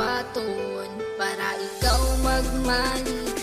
kwartuhan Para ikaw magmani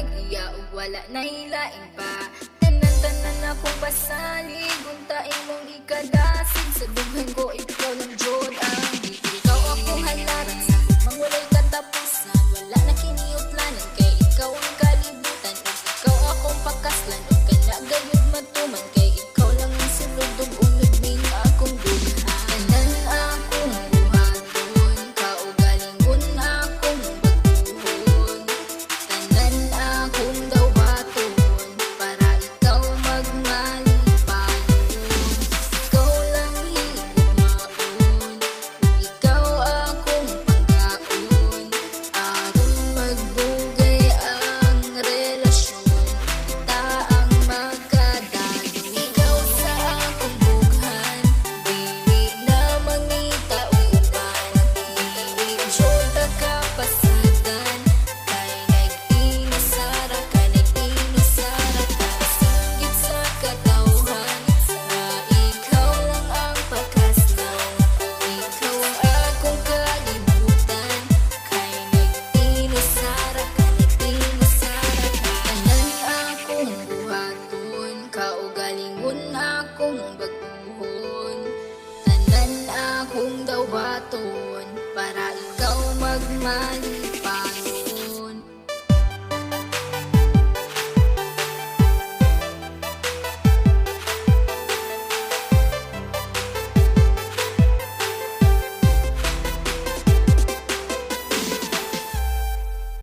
bagiya o wala na hilain pa Tanan-tanan akong pasalig Unta imong ikadasig Sa dughan ko ikaw lang Diyod ang gigil kagawatuan Para ikaw magmahal.